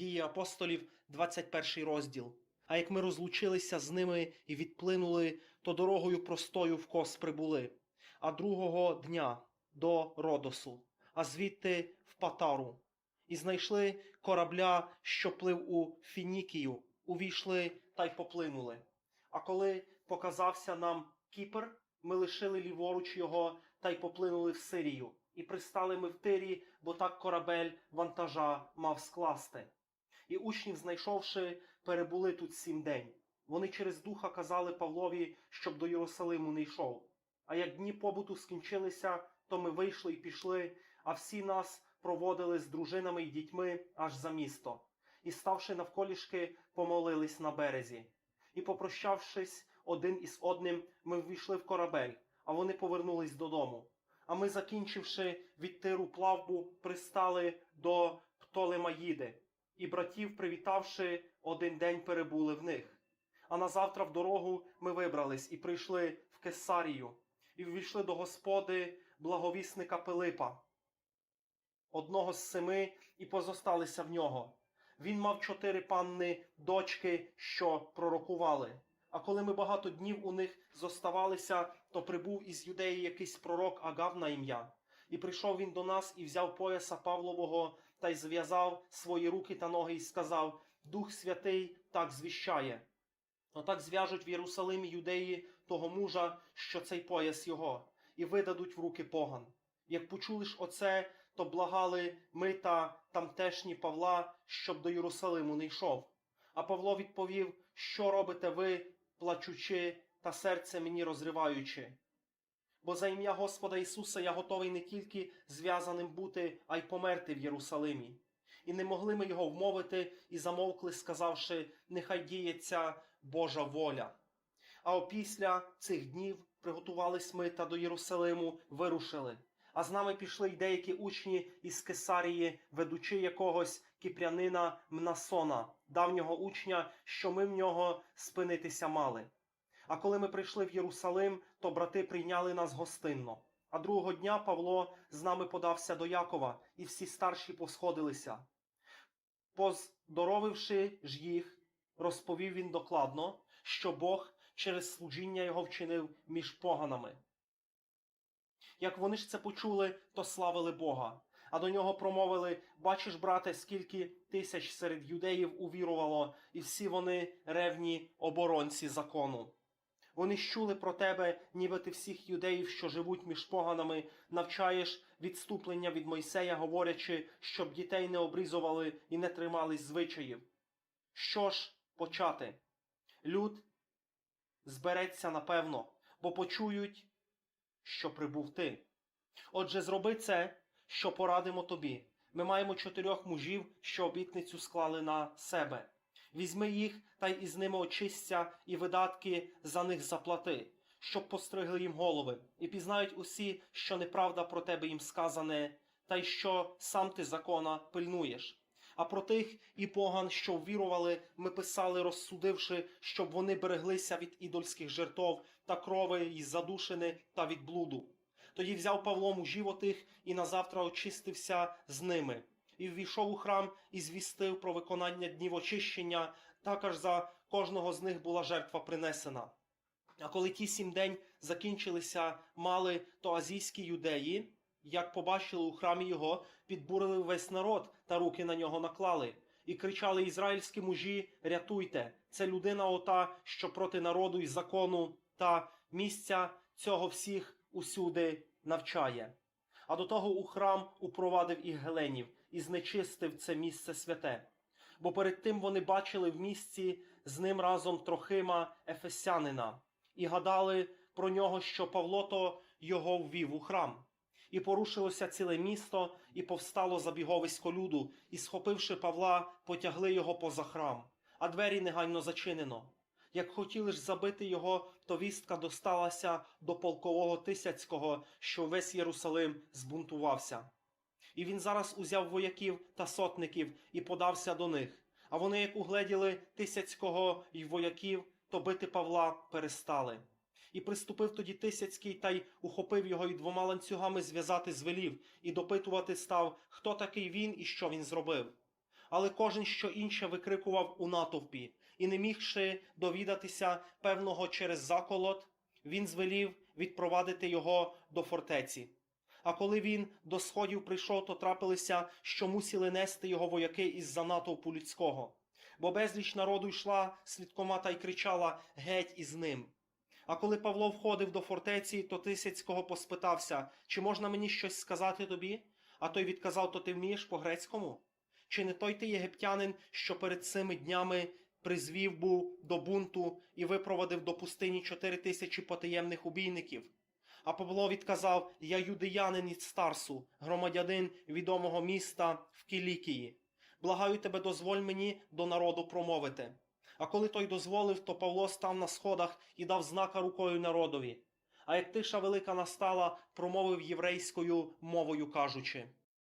Дії апостолів, 21 розділ. А як ми розлучилися з ними і відплинули, то дорогою простою в кос прибули, а другого дня до Родосу, а звідти в Патару. І знайшли корабля, що плив у Фінікію, увійшли та й поплинули. А коли показався нам Кіпр, ми лишили ліворуч його та й поплинули в Сирію. І пристали ми в тирі, бо так корабель вантажа мав скласти. І учнів, знайшовши, перебули тут сім день. Вони через духа казали Павлові, щоб до Єрусалиму не йшов. А як дні побуту скінчилися, то ми вийшли і пішли, а всі нас проводили з дружинами і дітьми аж за місто. І, ставши навколішки, помолились на березі. І, попрощавшись один із одним, ми ввійшли в корабель, а вони повернулись додому. А ми, закінчивши від тиру плавбу, пристали до Птолемаїди, і братів, привітавши, один день перебули в них. А на завтра в дорогу ми вибрались і прийшли в Кесарію, і ввійшли до господи благовісника Пилипа, одного з семи, і позосталися в нього. Він мав чотири панни дочки, що пророкували. А коли ми багато днів у них зоставалися, то прибув із юдеї якийсь пророк Агав на ім'я. І прийшов він до нас і взяв пояса Павлового та й зв'язав свої руки та ноги і сказав: Дух Святий так звіщає. Отак зв'яжуть в Єрусалимі юдеї того мужа, що цей пояс його, і видадуть в руки поган. Як почули ж оце, то благали ми та тамтешні Павла, щоб до Єрусалиму не йшов. А Павло відповів, що робите ви, плачучи та серце мені розриваючи. Бо за ім'я Господа Ісуса я готовий не тільки зв'язаним бути, а й померти в Єрусалимі. І не могли ми його вмовити і замовкли, сказавши, нехай діється Божа воля. А опісля цих днів приготувались ми та до Єрусалиму вирушили. А з нами пішли й деякі учні із Кесарії, ведучи якогось кіпрянина Мнасона, давнього учня, що ми в нього спинитися мали. А коли ми прийшли в Єрусалим, то брати прийняли нас гостинно. А другого дня Павло з нами подався до Якова, і всі старші посходилися. Поздоровивши ж їх, розповів він докладно, що Бог через служіння його вчинив між поганами. Як вони ж це почули, то славили Бога. А до нього промовили: Бачиш, брате, скільки тисяч серед юдеїв увірувало, і всі вони ревні оборонці закону. Вони щули про тебе, ніби ти всіх юдеїв, що живуть між поганами, навчаєш відступлення від Мойсея, говорячи, щоб дітей не обрізували і не тримались звичаїв. Що ж почати? Люд збереться напевно, бо почують, що прибув ти. Отже, зроби це, що порадимо тобі. Ми маємо чотирьох мужів, що обітницю склали на себе. Візьми їх та й із ними очисться, і видатки за них заплати, щоб постригли їм голови, і пізнають усі, що неправда про тебе їм сказане, та й що сам ти закона пильнуєш. А про тих і поган, що ввірували, ми писали, розсудивши, щоб вони береглися від ідольських жертов та крови й задушини та від блуду. Тоді взяв Павло мужів отих і назавтра очистився з ними, і ввійшов у храм і звістив про виконання днів очищення, також за кожного з них була жертва принесена. А коли ті сім день закінчилися, мали то азійські юдеї, як побачили у храмі його, підбурили весь народ та руки на нього наклали, і кричали ізраїльські мужі: Рятуйте! Це людина ота, що проти народу і закону та місця цього всіх усюди навчає. А до того у храм упровадив і геленів і знечистив це місце святе. Бо перед тим вони бачили в місці з ним разом Трохима Ефесянина і гадали про нього, що Павло то його ввів у храм. І порушилося ціле місто, і повстало забіговисько люду, і, схопивши Павла, потягли його поза храм, а двері негайно зачинено. Як хотіли ж забити його, то вістка досталася до полкового Тисяцького, що весь Єрусалим збунтувався. І він зараз узяв вояків та сотників і подався до них. А вони, як угледіли Тисяцького й вояків, то бити Павла перестали. І приступив тоді Тисяцький та й ухопив його і двома ланцюгами зв'язати звелів, і допитувати став, хто такий він і що він зробив. але кожен що інше викрикував у натовпі, і не мігши довідатися певного через заколот, він звелів відпровадити його до фортеці. А коли він до сходів прийшов, то трапилося, що мусили нести його вояки із-за натовпу людського. Бо безліч народу йшла слідкомата й кричала геть із ним. А коли Павло входив до фортеці, то Тисяцького поспитався, чи можна мені щось сказати тобі? А той відказав, то ти вмієш по-грецькому? Чи не той ти єгиптянин, що перед цими днями призвів був до бунту і випровадив до пустині чотири тисячі потаємних убійників? А Павло відказав: Я юдеянин із Старсу, громадянин відомого міста в Кілікії. Благаю тебе, дозволь мені до народу промовити. А коли той дозволив, то Павло став на сходах і дав знака рукою народові. А як тиша велика настала, промовив єврейською мовою кажучи: